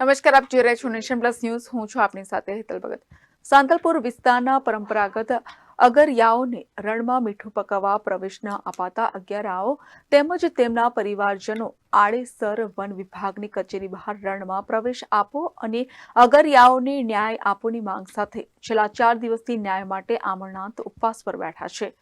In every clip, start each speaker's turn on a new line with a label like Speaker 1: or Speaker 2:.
Speaker 1: નમસ્કાર, આપ જોઈ રહ્યા છો નેશન પ્લસ ન્યૂઝ. હું છું આપની સાથે હેતલ ભગત. સાંતલપુર વિસ્તારના પરંપરાગત અગરિયાઓને રણમાં મીઠું પકાવવા પ્રવેશ અપાતા અગિયારાઓ તેમજ તેમના પરિવારજનો આડેસર વન વિભાગની કચેરી બહાર રણમાં પ્રવેશ આપો અને અગરિયાઓને ન્યાય આપોની માંગ સાથે છેલ્લા ચાર દિવસથી ન્યાય માટે આમરણાંત ઉપવાસ પર બેઠા છે.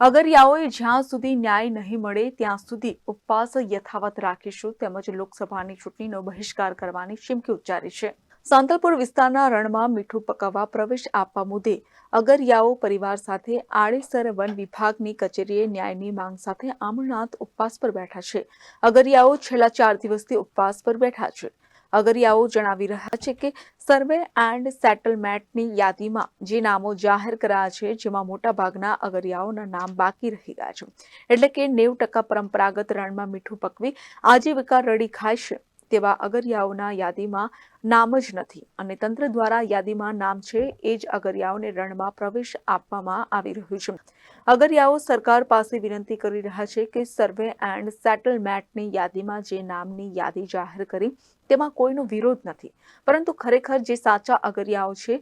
Speaker 1: અગરિયાઓએ જ્યાં સુધી ન્યાય નહીં મળે, ત્યાં સુધી ઉપવાસ યથાવત રાખીશું તેમજ લોકસભાની ચૂંટણીનો બહિષ્કાર કરવાની ચીમકી ઉચ્ચારી છે. સાંતલપુર વિસ્તારના રણમાં મીઠું પકાવવા પ્રવેશ આપવા મુદ્દે અગરિયાઓ પરિવાર સાથે આડેસર વન વિભાગની કચેરીએ ન્યાયની માંગ સાથે આમરનાથ ઉપવાસ પર બેઠા છે. અગરિયાઓ છેલ્લા ચાર દિવસથી ઉપવાસ પર બેઠા છે. અગરિયાઓ જણાવી રહ્યા છે કે સર્વે એન્ડ સેટલમેન્ટની યાદીમાં જે નામો જાહેર કરાયા છે, જેમાં મોટાભાગના અગરિયાઓના નામ બાકી રહી ગયા છે. એટલે કે નેવું ટકા પરંપરાગત રણમાં મીઠું પકવી આજીવિકા રડી ખાય છે. તેવા અગરિયાઓના યાદીમાં નામ જ નથી અને તંત્ર દ્વારા યાદીમાં નામ છે એ જ અગરિયાઓને રણમાં પ્રવેશ આપવામાં આવી રહ્યું છે. અગરિયાઓ સરકાર પાસે વિનંતી કરી રહ્યા છે કે સર્વે એન્ડ સેટલમેન્ટની યાદીમાં જે નામની યાદી જાહેર કરી તેમાં કોઈનો વિરોધ નથી. પરંતુ ખરેખર જે સાચા અગરિયાઓ છે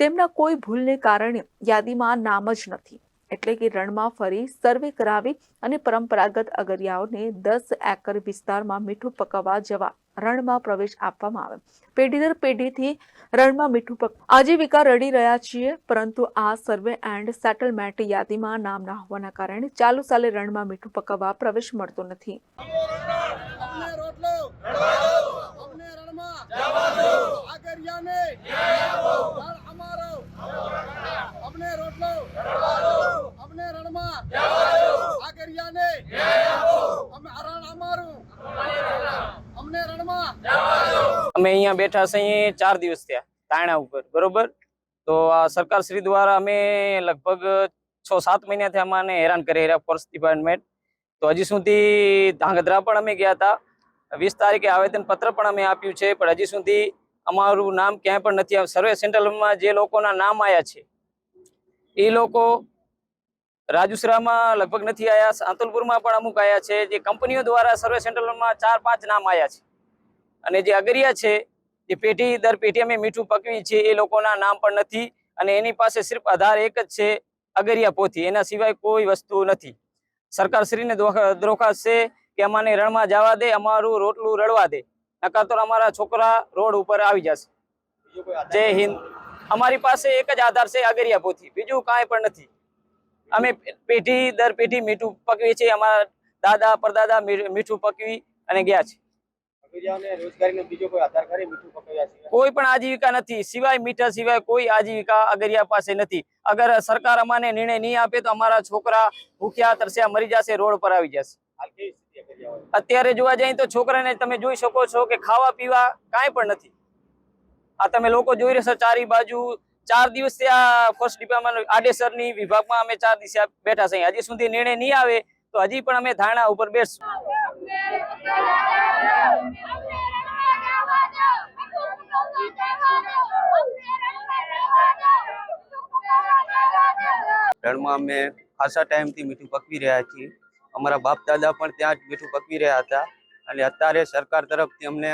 Speaker 1: તેમના કોઈ ભૂલને કારણે યાદીમાં નામ જ નથી. એટલે કે રણમાં ફરી સર્વે કરાવી અને પરંપરાગત અગરિયાઓને દસ એકર વિસ્તારમાં મીઠું પકવવા જવા રણમાં પ્રવેશ આપવામાં આવે પેઢી દર પેઢીથી રણમાં મીઠું પક આજીવિકા રડી રહ્યા છીએ, પરંતુ આ સર્વે એન્ડ સેટલમેન્ટ યાદીમાં નામ ના હોવાના કારણે ચાલુ સાલે રણમાં મીઠું પકવવા પ્રવેશ મળતો નથી
Speaker 2: અમને રોટલો અમને રણમાં આગરિયાને રણ અમારો અમને રોટલો અમને રણમાં આગરિયાને અમે રણ અમારું અમને રણમાં
Speaker 3: અમે અહીંયા બેઠા છીએ ચાર દિવસ થયા તાણા ઉપર, બરોબર? તો આ સરકાર શ્રી દ્વારા અમે લગભગ છ, સાત મહિનાથી અમાને હેરાન કરી રહ્યા ફોરેસ્ટ ડિપાર્ટમેન્ટ. તો હજી સુધી ધાંગધ્રા પણ અમે ગયા હતા. વીસ તારીખે આવેદન પત્ર પણ અમે આપ્યું છે, પણ હજી સુધી અમારું નામ ક્યાંય પણ નથી આવ્યું. સર્વે સેન્ટરમાં જે લોકોના નામ આવ્યા છે, એ લોકો રાજુસરામાં લગભગ નથી આવ્યા, સાંતલપુરમાં પણ અમુક આવ્યા છે, જે કંપનીઓ દ્વારા સર્વે સેન્ટરમાં ચાર, પાંચ નામ આવ્યા છે. અને જે અગરિયા છે જે પેઢી દર પેઢી અમે મીઠું પકવી છે એ લોકોના નામ પણ નથી અને એની પાસે સિર્ફ આધાર એક જ છે, અગરિયા પોથી. એના સિવાય કોઈ વસ્તુ નથી. સરકારશ્રીને દરખાસ્ત છે કે અમાને રણમાં જવા દે, અમારું રોટલું રડવા દે. નકર તો અમારા છોકરા રોડ ઉપર આવી જશે. જય હિન્દ. અમારી પાસે એક જ આધાર છે, અગરિયા પોથી. બીજું કાંઈ પણ નથી. અમે પેઢી દર પેઢી મીઠું પકવીએ છીએ, અમારા દાદા, પરદાદા મીઠું પકવી અને ગયા છે
Speaker 2: કોઈ આધાર ખરી મીઠું પકવ્યા છે
Speaker 3: કોઈ પણ આજીવિકા નથી. સિવાય મીઠા સિવાય કોઈ આજીવિકા અગરિયા પાસે નથી. અગર સરકાર અમાને નિર્ણય નહીં આપે તો અમારા છોકરા ભૂખ્યા તરસ્યા મરી જશે રોડ પર આવી જશે.
Speaker 2: હાલ કેવી સ્થિતિ અગરિયાઓની?
Speaker 3: અત્યારે જોવા જઈએ તો છોકરાને તમે જોઈ શકો છો કે ખાવા પીવા કાંઈ પણ નથી. આ તમે લોકો જોઈ રહ્યા છો ચારી બાજુ ચાર દિવસ આ ફર્સ્ટ ડિપાર્ટમેન્ટ આડેસરની વિભાગમાં અમે ચાર દિવસે બેઠા છીએ. હજી સુધી નિર્ણય નહીં આવે તો હજી પણ અમે ધારણા ઉપર બેસશું.
Speaker 4: રણમાં અમે ખાસા ટાઈમથી મીઠું પકવી રહ્યા છીએ. અમારા બાપ દાદા પણ ત્યાં જ મીઠું પકવી રહ્યા હતા અને અત્યારે સરકાર તરફથી અમને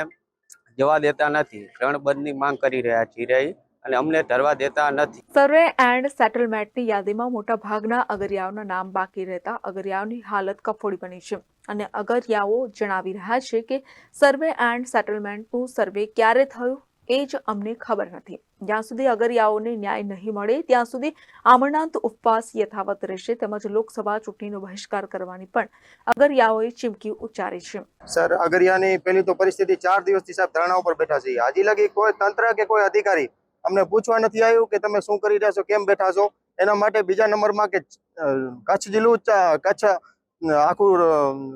Speaker 4: જવા દેતા નથી. રણ બંધની માંગ કરી રહ્યા છીએ રહી અને અમને ધરવા દેતા નથી.
Speaker 1: સર્વે એન્ડ સેટલમેન્ટની યાદીમાં મોટા ભાગના અગરિયાઓના નામ બાકી રહેતા અગરિયાઓની હાલત કફોડી બની છે. અને અગરિયાઓ જણાવી રહ્યા છે કે સર્વે એન્ડ સેટલમેન્ટનું સર્વે ક્યારે થયું એ જ અમને ખબર નથી. જ્યાં સુધી અગરિયાઓને ન્યાય નહીં મળે, ત્યાં સુધી આમરણાંત ઉપવાસ યથાવત રહેશે તેમજ લોકસભા ચૂંટણીનો બહિષ્કાર કરવાની પણ અગરિયાઓએ ચીમકી ઉચ્ચારી છે.
Speaker 5: સર અગરિયાની પેલી તો પરિસ્થિતિ ચાર દિવસથી સાહેબ ધરણા ઉપર બેઠા છે. હજી લગી કોઈ તંત્ર કે કોઈ અધિકારી અમને પૂછવા નથી આવ્યું કે તમે શું કરી રહ્યા છો, કેમ બેઠા છો? એના માટે બીજા નંબરમાં કે કચ્છ જિલ્લું કચ્છ આખું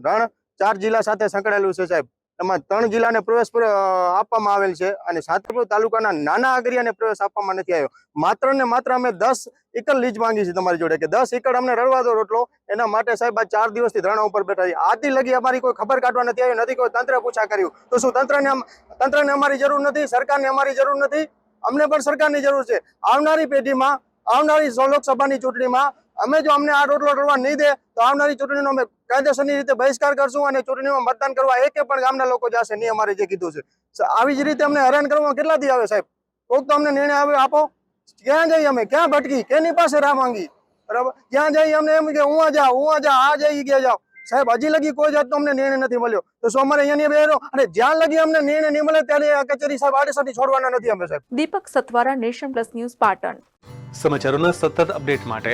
Speaker 5: રણ ચાર જિલ્લા સાથે સંકળાયેલું છે સાહેબ. એમાં ત્રણ જિલ્લાને પ્રવેશ આપવામાં આવેલ છે અને સાતપુર તાલુકાના નાના આગરિયાને પ્રવેશ આપવામાં નથી આવ્યો. માત્ર ને માત્ર અમે દસ એકર લીજ માંગી છે તમારી જોડે કે દસ એકર અમને રડવા દો રોટલો. એના માટે સાહેબ આ ચાર દિવસથી ધરણા ઉપર બેઠા છે આજથી લગી અમારી કોઈ ખબર કાઢવા નથી આવ્યો, નથી કોઈ તંત્ર પૂછા કર્યું. તો શું તંત્રને તંત્રને અમારી જરૂર નથી? સરકારને અમારી જરૂર નથી? અમને પણ સરકારની જરૂર છે. આવનારી પેઢીમાં, આવનારી લોકસભાની ચૂંટણીમાં અમે જો અમને આ રોટલો રડવા નહીં દે તો આવનારી ચૂંટણીનો અમે કાયદેસરની રીતે બહિષ્કાર કરશું અને ચૂંટણીમાં મતદાન કરવા એક પણ ગામના લોકો જશે નહીં અમારે જે કીધું છે. આવી જ રીતે અમને હેરાન કરવામાં કેટલા દી આવે સાહેબ? કોઈક તો અમને નિર્ણય આવે આપો. ક્યાં જઈએ અમે? ક્યાં ભટકી? કેની પાસે રાહ માંગી? બરાબર? ક્યાં જઈએ અમને એમ કે હું જા હું જા આ જઈ ગયા જાઓ. સાહેબ હજી લગી કોઈ જાતનો અમને નિર્ણય નથી મળ્યો. તો શું અમારે અહીંયા બેરો અને જ્યાં લગી અમને નિર્ણય નહીં મળે ત્યારે આ કચેરી સાહેબ આડેસરથી છોડવાના નથી અમે સાહેબ.
Speaker 1: Deepak Sathwara nation plus news Patan.
Speaker 6: સમાચારોના સતત અપડેટ માટે